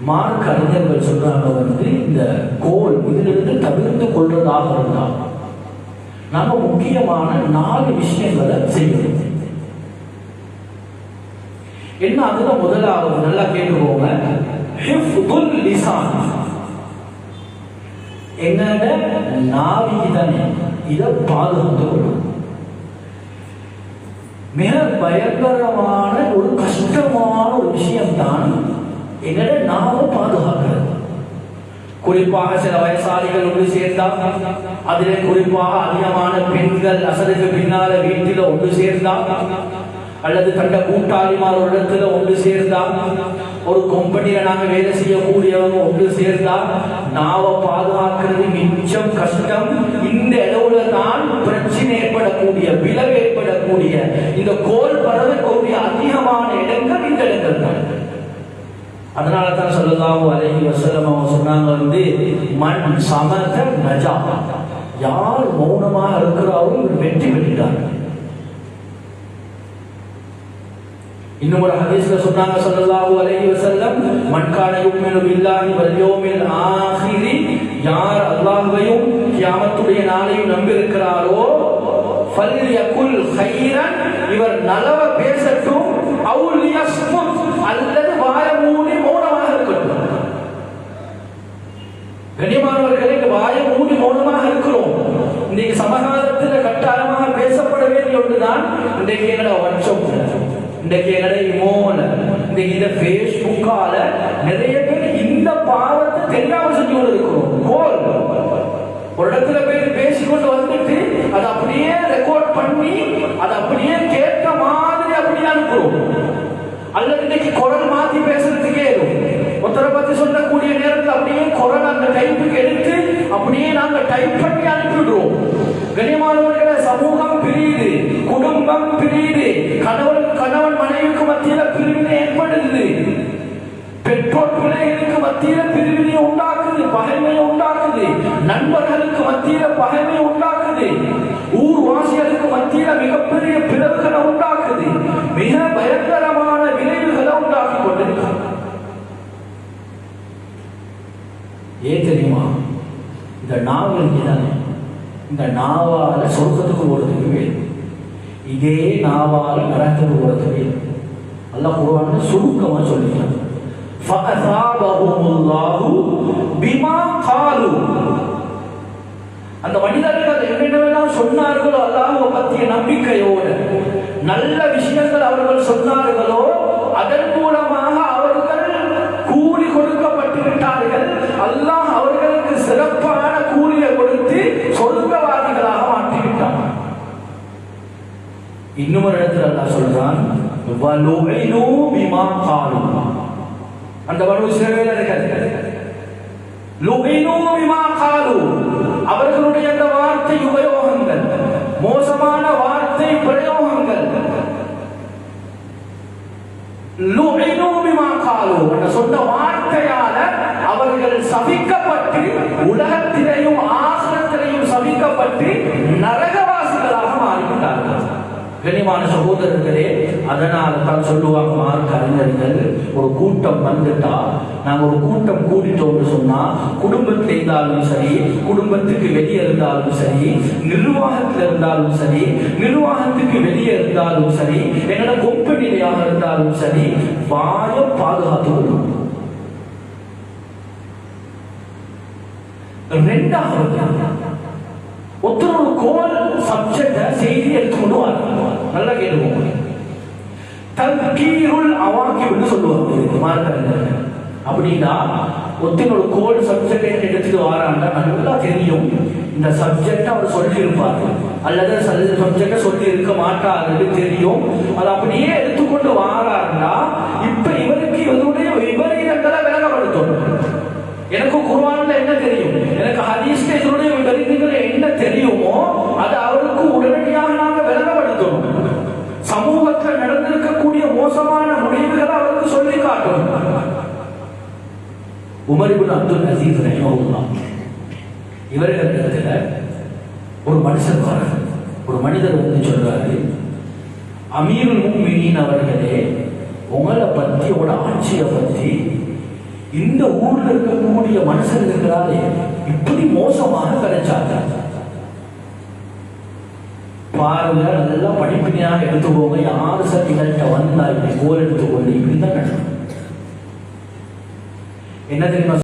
Mark அறிஞர்கள் சொல்றாங்க வந்து இந்த கோல் இதிலிருந்து தவிர்த்து கொள்வதாக இருந்தால் நாம முக்கியமான நாலு விஷயங்களை செய்யணும். என்ன அதுல முதலாவது நல்லா கேட்டுக்கோங்க. என்னோட நாவிக்கு இதை பாதுகாத்து கொள்ளும் மிக பயங்கரமான ஒரு கஷ்டமான ஒரு விஷயம்தான் என்னோட நாமும் பாதுகாக்கிறது. குறிப்பாக சில வயசாளிகள் சேர்ந்தால் அதிலே குறிப்பாக அதிகமான பெண்கள் அசலுக்கு பின்னால வீட்டில ஒன்று சேர்ந்தால் அல்லது கண்ட கூட்டாளிமார் ஒரு இடத்துல ஒன்று சேர்ந்தால் ஒரு கம்பெனியில நாங்க வேலை செய்யக்கூடியவங்க ஒன்று சேர்ந்தால் நாவ பாதுகாக்கிறது மிச்சம் கஷ்டம் இந்த இடவுல தான் பிரச்சனை ஏற்படக்கூடிய விளைவு ஏற்படக்கூடிய இந்த கோல் பரவக்கூடிய அதிகமான இடங்கள் இந்த இடங்கள் தான் அதனால தான் சொல்லலாம் அலைஹி வசலம் அவங்க சொன்னாங்க வந்து மண் சமத நஜா. யார் மௌனமாக இருக்கிறாரோ இவர் வெற்றி பெற்றார் இன்னும் ஒரு ஹதீஸ்ல சொன்னாங்க சொல்லலாஹு அலைஹி வஸல்லம் மன் கான யுமினு பில்லாஹி வல் யௌமில் ஆஹிரி. யார் அல்லாஹ்வையும் கியாமத்துடைய நாளையும் நம்பி இருக்கிறாரோ ஃபல்யகுல் கைரன். இவர் நலவ பேசட்டும் அவுல் யஸ்முத் அல்லது வாய மூடி மௌனமாக இருக்கட்டும் கண்ணியமானவர்களே இந்த வாய மூடி மௌனமாக இருக்கிறோம் இன்னைக்கு சமகாலத்தில் கட்டாயமாக பேசப்பட தான் ஒன்றுதான் இன்றைக்கு எங்கட வாட்ஸ்அப் இன்றைக்கு எங்கட இமோல இன்றைக்கு இந்த ஃபேஸ்புக்கால நிறைய பேர் இந்த பாவத்தை தெரியாம செஞ்சு கொண்டு இருக்கிறோம் கோல் ஒரு இடத்துல போய் பேசிக்கொண்டு வந்துட்டு அதை அப்படியே ரெக்கார்ட் பண்ணி அதை அப்படியே கேட்க மாதிரி அப்படியே அனுப்புறோம் அல்லது இன்னைக்கு குரல் மாத்தி பேசுறதுக்கே இருக்கும் ஒருத்தரை பத்தி சொல்லக்கூடிய நேரத்தில் அப்படியே குரல் அந்த டைப்புக்கு எடுத்து அப்படியே நாங்க டைப் பண்ணி அனுப்பிடுறோம் கண்ணியமானவர்களே சமூகம் பிரியுது குடும்பம் பிரியுது. கணவன் கணவன் மனைவிக்கு மத்தியில பிரிவினை ஏற்படுது. பெற்றோர் பிள்ளைகளுக்கு மத்தியில பிரிவினை உண்டாக்குது பகைமையை உண்டாக்குது. நண்பர்களுக்கு மத்தியில பகைமை உண்டாக்குது. ஊர்வாசிகளுக்கு மத்தியில மிகப்பெரிய பிறகுகளை உண்டாக்குது. மிக பயங்கரமான விளைவுகளை உண்டாக்கி கொண்டிருக்கிறது ஏன் தெரியுமா? இந்த நாவல் தானே இந்த நாவால சொர்க்கத்துக்கு போறதுக்கு வேணும் இதே நாவால் நடக்க உலகத்தில் அல்ல குரான சுருக்கமா சொல்லிட்டான் அந்த மனிதர்கள் என்னென்னவெல்லாம் சொன்னார்களோ அல்லாஹ் பத்திய நம்பிக்கையோடு நல்ல விஷயங்கள் அவர்கள் சொன்னார்களோ அதன் மூலமாக இன்னும் ஒரு இடத்துல அல்லாஹ் சொல்றான் வலுஇனு பிமா காலு. அந்த வலு இஸ்ரவேலர்கள் லுஇனு பிமா காலு. அவர்களுடைய அந்த வார்த்தை உபயோகங்கள் மோசமான வார்த்தை பிரயோகங்கள். லுஇனு பிமா காலு. அந்த சொன்ன வார்த்தையால அவர்கள் சபிக்கப்பட்டு உலகத்திலேயும் ஆசிரத்திலேயும் சபிக்கப்பட்டு கனிமான சகோதரர்களே அதனால தான் சொல்லுவாங்க மார்க் அறிஞர்கள் ஒரு கூட்டம் வந்துட்டா நாங்க ஒரு கூட்டம் கூடிட்டோம்னு சொன்னா குடும்பத்தில் இருந்தாலும் சரி குடும்பத்துக்கு வெளியே இருந்தாலும் சரி நிர்வாகத்தில் இருந்தாலும் சரி நிர்வாகத்துக்கு வெளியே இருந்தாலும் சரி எங்களோட கொம்பனிலையாக இருந்தாலும் சரி வாய பாதுகாத்து கொள்ளும். ரெண்டாவது ஒருத்தர் ஒரு கோல் சப்ஜெக்ட செய்தி எடுத்துக்கொண்டு வரணும் நல்லா கேட்டுக்கோங்க தற்கீருள் அவாக்கியம்னு சொல்லுவாங்க இதுக்கு மார்க்கறிஞர் அப்படின்னா ஒருத்தனோட கோல் சப்ஜெக்ட் எடுத்துட்டு வரான்னா நல்லா தெரியும் இந்த சப்ஜெக்ட் அவர் சொல்லி இருப்பார் அல்லது சப்ஜெக்ட சொல்லி இருக்க மாட்டாருன்னு தெரியும் அது அப்படியே எடுத்துக்கொண்டு வாராருன்னா அப்துல் அப்துல் அசீஸ் ரஹிமஹுல்லாஹ் இவர்களிடத்துல ஒரு மனுஷன் வரார். ஒரு மனிதர் வந்து சொல்றாரு அமீருல் முஃமினீன் அவர்களே உங்களை பத்தி உங்களோட ஆட்சியை பத்தி இந்த ஊர்ல இருக்கக்கூடிய மனுஷன் இருக்கிறாரே இப்படி மோசமாக கிடைச்சாங்க பாருங்க அதெல்லாம் படிப்படியாக எடுத்துக்கோங்க. யாரு சக்திகள்கிட்ட வந்தா இப்படி கோல் எடுத்துக்கொண்டு இப்படிதான் நடக்கும் என்ன தெரியுமா